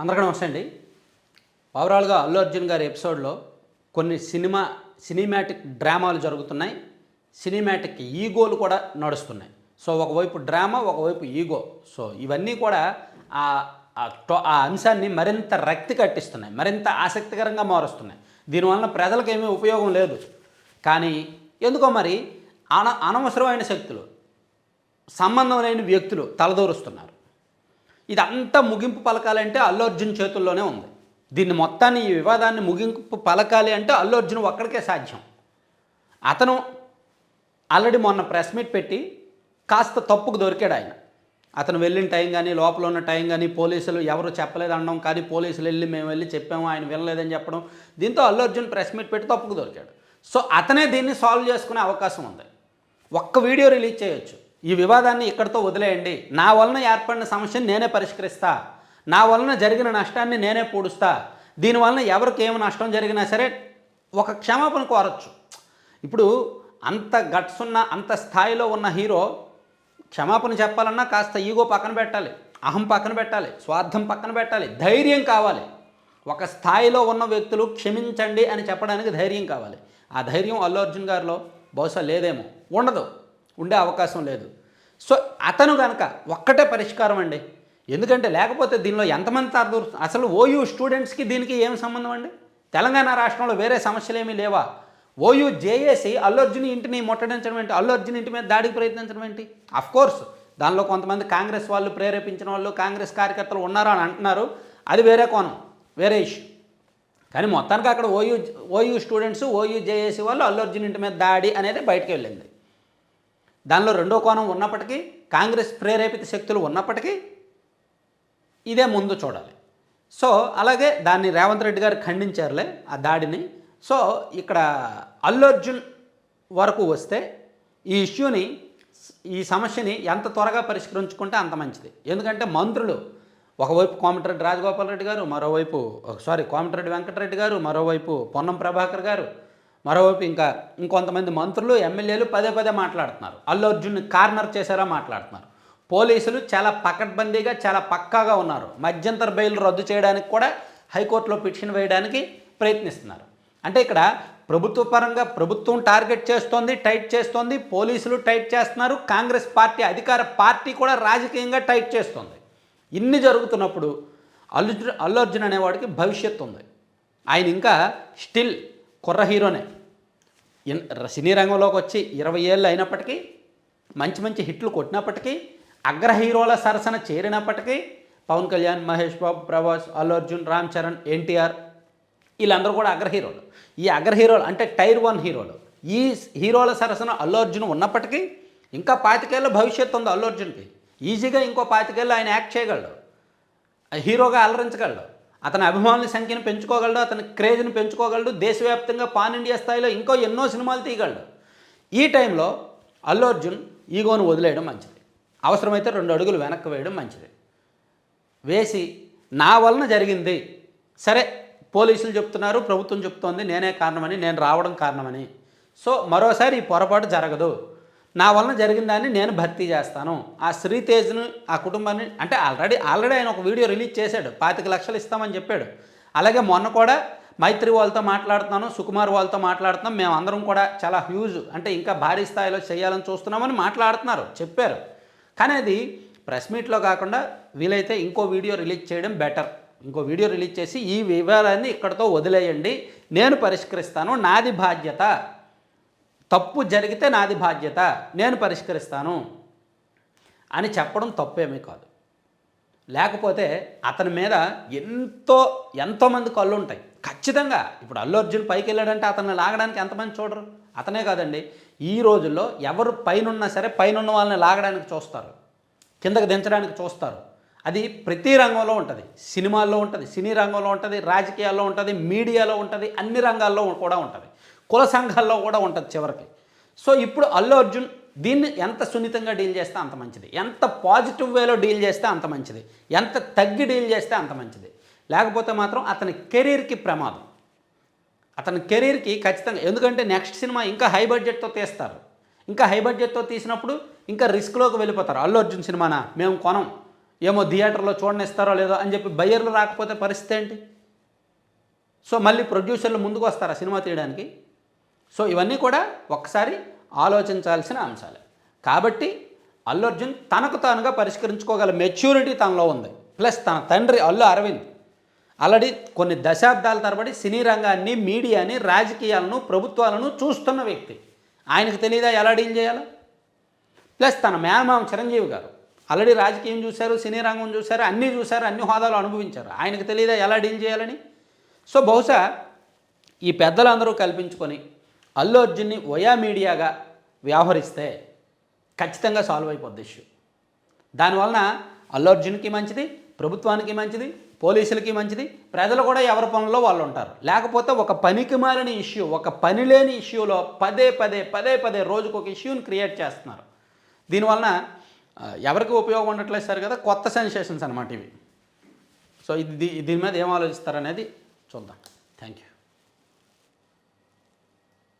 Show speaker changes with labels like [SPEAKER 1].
[SPEAKER 1] అందరికీ నమస్తే అండి. ఓవరాల్గా అల్లు అర్జున్ గారి ఎపిసోడ్లో కొన్ని సినిమా సినిమాటిక్ డ్రామాలు జరుగుతున్నాయి. సినిమాటిక్ ఈగోలు కూడా నడుస్తున్నాయి. సో ఒకవైపు డ్రామా ఒకవైపు ఈగో. సో ఇవన్నీ కూడా ఆ ఆ టో- ఆ అంశాన్ని మరింత రక్తి కట్టిస్తున్నాయి. మరింత ఆసక్తికరంగా మారుస్తున్నాయి. దీనివలన ప్రజలకు ఏమీ ఉపయోగం లేదు. కానీ ఎందుకో మరి అన అనవసరమైన శక్తులు సంబంధం లేని వ్యక్తులు తలదూరుస్తున్నారు. ఇదంతా ముగింపు పలకాలంటే అల్లు అర్జున్ చేతుల్లోనే ఉంది. దీన్ని మొత్తాన్ని ఈ వివాదాన్ని ముగింపు పలకాలి అంటే అల్లు అర్జున్ ఒక్కడికే సాధ్యం. అతను ఆల్రెడీ మొన్న ప్రెస్ మీట్ పెట్టి కాస్త తప్పుకు దొరికాడు ఆయన. అతను వెళ్ళిన టైం కానీ లోపల ఉన్న టైం కానీ పోలీసులు ఎవరు చెప్పలేదు అనడం కానీ పోలీసులు వెళ్ళి మేము వెళ్ళి చెప్పాము ఆయన వినలేదని చెప్పడం. దీంతో అల్లు అర్జున్ ప్రెస్ మీట్ పెట్టి తప్పుకు దొరికాడు. సో అతనే దీన్ని సాల్వ్ చేసుకునే అవకాశం ఉంది. ఒక్క వీడియో రిలీజ్ చేయొచ్చు. ఈ వివాదాన్ని ఇక్కడితో వదిలేయండి. నా వలన ఏర్పడిన సమస్యను నేనే పరిష్కరిస్తా. నా వలన జరిగిన నష్టాన్ని నేనే పూడుస్తా. దీనివలన ఎవరికి ఏమి నష్టం జరిగినా సరే ఒక క్షమాపణ కోరచ్చు. ఇప్పుడు అంత గట్స్ ఉన్న అంత స్థాయిలో ఉన్న హీరో క్షమాపణ చెప్పాలన్నా కాస్త ఈగో పక్కన పెట్టాలి అహం పక్కన పెట్టాలి స్వార్థం పక్కన పెట్టాలి ధైర్యం కావాలి. ఒక స్థాయిలో ఉన్న వ్యక్తులు క్షమించండి అని చెప్పడానికి ధైర్యం కావాలి. ఆ ధైర్యం అల్లు అర్జున్ గారిలో బహుశా లేదేమో ఉండదు. ఉండే అవకాశం లేదు. సో అతను కనుక ఒక్కటే పరిష్కారం అండి. ఎందుకంటే లేకపోతే దీనిలో ఎంతమంది తరదూరు అసలు ఓయూ స్టూడెంట్స్కి దీనికి ఏం సంబంధం అండి? తెలంగాణ రాష్ట్రంలో వేరే సమస్యలు ఏమీ లేవా? ఓయూ జేఏసి అల్లు అర్జున్ ఇంటిని ముట్టడించడం ఏంటి? అల్లుర్జున్ ఇంటి మీద దాడికి ప్రయత్నించడం ఏంటి? కోర్స్ దానిలో కొంతమంది కాంగ్రెస్ వాళ్ళు ప్రేరేపించిన వాళ్ళు కాంగ్రెస్ కార్యకర్తలు ఉన్నారు అని అంటున్నారు. అది వేరే కోణం వేరే ఇష్యూ. కానీ మొత్తానికి అక్కడ OU OU students OU JAC వాళ్ళు అల్లు అర్జున్ ఇంటి మీద దాడి అనేది బయటకు వెళ్ళింది. దానిలో రెండో కోణం ఉన్నప్పటికీ కాంగ్రెస్ ప్రేరేపిత శక్తులు ఉన్నప్పటికీ ఇదే ముందు చూడాలి. సో అలాగే దాన్ని రేవంత్ రెడ్డి గారు ఖండించారులే ఆ దాడిని. సో ఇక్కడ అల్లు అర్జున్ వరకు వస్తే ఈ ఇష్యూని ఈ సమస్యని ఎంత త్వరగా పరిష్కరించుకుంటే అంత మంచిది. ఎందుకంటే మంత్రులు ఒకవైపు కోమటిరెడ్డి రాజగోపాల్ రెడ్డి గారు మరోవైపు సారీ కోమటిరెడ్డి వెంకటరెడ్డి గారు మరోవైపు పొన్నం ప్రభాకర్ గారు మరోవైపు ఇంకా ఇంకొంతమంది మంత్రులు ఎమ్మెల్యేలు పదే పదే మాట్లాడుతున్నారు. అల్లు అర్జున్ కార్నర్ చేశారా మాట్లాడుతున్నారు. పోలీసులు చాలా పకడ్బందీగా చాలా పక్కాగా ఉన్నారు. మధ్యంతర బెయిల్ రద్దు చేయడానికి కూడా హైకోర్టులో పిటిషన్ వేయడానికి ప్రయత్నిస్తున్నారు. అంటే ఇక్కడ ప్రభుత్వ పరంగా ప్రభుత్వం టార్గెట్ చేస్తోంది టైట్ చేస్తోంది పోలీసులు టైట్ చేస్తున్నారు కాంగ్రెస్ పార్టీ అధికార పార్టీ కూడా రాజకీయంగా టైట్ చేస్తోంది. ఇన్ని జరుగుతున్నప్పుడు అల్లు అల్లు అర్జున్ అనేవాడికి భవిష్యత్తు ఉంది. ఆయన ఇంకా స్టిల్ కుర్ర హీరోనే. సినీ రంగంలోకి వచ్చి ఇరవై ఏళ్ళు అయినప్పటికీ మంచి మంచి హిట్లు కొట్టినప్పటికీ అగ్ర హీరోల సరసన చేరినప్పటికీ పవన్ కళ్యాణ్ మహేష్ బాబు ప్రభాస్ అల్లు అర్జున్ రామ్ చరణ్ ఎన్టీఆర్ వీళ్ళందరూ కూడా అగ్ర హీరోలు. ఈ అగ్ర హీరోలు అంటే టైర్ వన్ హీరోలు. ఈ హీరోల సరసన అల్లు అర్జున్ ఉన్నప్పటికీ ఇంకా పాతికేళ్ళ భవిష్యత్తు ఉంది అల్లు అర్జున్కి. ఈజీగా ఇంకో పాతికేళ్ళు ఆయన యాక్ట్ చేయగలడు. హీరోగా అలరించగలడు. అతని అభిమానుల సంఖ్యను పెంచుకోగలడు అతని క్రేజ్ని పెంచుకోగలడు దేశవ్యాప్తంగా పాన్ ఇండియా స్థాయిలో ఇంకో ఎన్నో సినిమాలు తీయగలడు. ఈ టైంలో అల్లు అర్జున్ ఈగోను వదిలేయడం మంచిది. అవసరమైతే రెండు అడుగులు వెనక్కి వేయడం మంచిది. వేసి నా వలన జరిగింది. సరే పోలీసులు చెప్తున్నారు ప్రభుత్వం చెప్తోంది నేనే కారణమని నేను రావడం కారణమని. సో మరోసారి ఈ పొరపాటు జరగదు. నా వలన జరిగిన దాన్ని నేను భర్తీ చేస్తాను. ఆ శ్రీతేజ్ను ఆ కుటుంబాన్ని అంటే ఆల్రెడీ ఆల్రెడీ ఆయన ఒక వీడియో రిలీజ్ చేశాడు. పాతిక లక్షలు ఇస్తామని చెప్పాడు. అలాగే మొన్న కూడా మైత్రి వాళ్ళతో మాట్లాడుతున్నాను సుకుమార్ వాళ్ళతో మాట్లాడుతున్నాం. మేము అందరం కూడా చాలా హ్యూజ్ అంటే ఇంకా భారీ స్థాయిలో చేయాలని చూస్తున్నామని మాట్లాడుతున్నారు చెప్పారు. కానీ అది ప్రెస్ మీట్లో కాకుండా వీలైతే ఇంకో వీడియో రిలీజ్ చేయడం బెటర్. ఇంకో వీడియో రిలీజ్ చేసి ఈ వివాదాన్ని ఇక్కడితో వదిలేయండి. నేను పరిష్కరిస్తాను. నాది బాధ్యత. తప్పు జరిగితే నాది బాధ్యత నేను పరిష్కరిస్తాను అని చెప్పడం తప్పేమీ కాదు. లేకపోతే అతని మీద ఎంతో ఎంతోమంది కళ్ళు ఉంటాయి. ఖచ్చితంగా ఇప్పుడు అల్లు అర్జున్ పైకి వెళ్ళాడంటే అతన్ని లాగడానికి ఎంతమంది చూడరు? అతనే కాదండి. ఈ రోజుల్లో ఎవరు పైనున్నా సరే పైనున్న వాళ్ళని లాగడానికి చూస్తారు. కిందకు దించడానికి చూస్తారు. అది ప్రతి రంగంలో ఉంటుంది. సినిమాల్లో ఉంటుంది సినీ రంగంలో ఉంటుంది రాజకీయాల్లో ఉంటుంది మీడియాలో ఉంటుంది అన్ని రంగాల్లో కూడా ఉంటుంది. కుల సంఘాల్లో కూడా ఉంటుంది చివరికి. సో ఇప్పుడు అల్లు అర్జున్ దీన్ని ఎంత సున్నితంగా డీల్ చేస్తే అంత మంచిది. ఎంత పాజిటివ్ వేలో డీల్ చేస్తే అంత మంచిది. ఎంత తగ్గి డీల్ చేస్తే అంత మంచిది. లేకపోతే మాత్రం అతని కెరీర్కి ప్రమాదం. అతని కెరీర్కి ఖచ్చితంగా ఎందుకంటే నెక్స్ట్ సినిమా ఇంకా హై బడ్జెట్తో తీస్తారు. ఇంకా హై బడ్జెట్తో తీసినప్పుడు ఇంకా రిస్క్లోకి వెళ్ళిపోతారు. అల్లు అర్జున్ సినిమానా? మేము కొనం. ఏమో థియేటర్లో చూడనిస్తారో లేదో అని చెప్పి బయ్యర్లు రాకపోతే పరిస్థితి ఏంటి? సో మళ్ళీ ప్రొడ్యూసర్లు ముందుకు వస్తారా సినిమా తీయడానికి? సో ఇవన్నీ కూడా ఒక్కసారి ఆలోచించాల్సిన అంశాలే. కాబట్టి అల్లు అర్జున్ తనకు తానుగా పరిష్కరించుకోగల మెచ్యూరిటీ తనలో ఉంది. ప్లస్ తన తండ్రి అల్లు అరవింద్. ఆల్రెడీ కొన్ని దశాబ్దాల తరబడి సినీ రంగాన్ని మీడియాని రాజకీయాలను ప్రభుత్వాలను చూస్తున్న వ్యక్తి. ఆయనకు తెలియదా ఎలా డీల్ చేయాలో? ప్లస్ తన మేనమామ చిరంజీవి గారు. ఆల్రెడీ రాజకీయం చూశారు సినీ రంగం చూశారు అన్నీ చూశారు అన్ని హోదాలు అనుభవించారు. ఆయనకు తెలియదా ఎలా డీల్ చేయాలని? సో బహుశా ఈ పెద్దలందరూ కల్పించుకొని అల్లు అర్జున్ని వయా మీడియాగా వ్యవహరిస్తే ఖచ్చితంగా సాల్వ్ అయిపోద్ది ఇష్యూ దానివలన అల్లు అర్జున్కి మంచిది ప్రభుత్వానికి మంచిది పోలీసులకి మంచిది ప్రజలు కూడా ఎవరి పనుల్లో వాళ్ళు ఉంటారు. లేకపోతే ఒక పనికి మారిన ఇష్యూ ఒక పని లేని ఇష్యూలో పదే పదే పదే పదే రోజుకు ఒక ఇష్యూని క్రియేట్ చేస్తున్నారు. దీనివలన ఎవరికి ఉపయోగం ఉండట్లేదు సార్ కదా కొత్త సెన్సేషన్స్ అనమాట ఇవి. సో ఇది దీని మీద ఏం ఆలోచిస్తారనేది చూద్దాం. Thank you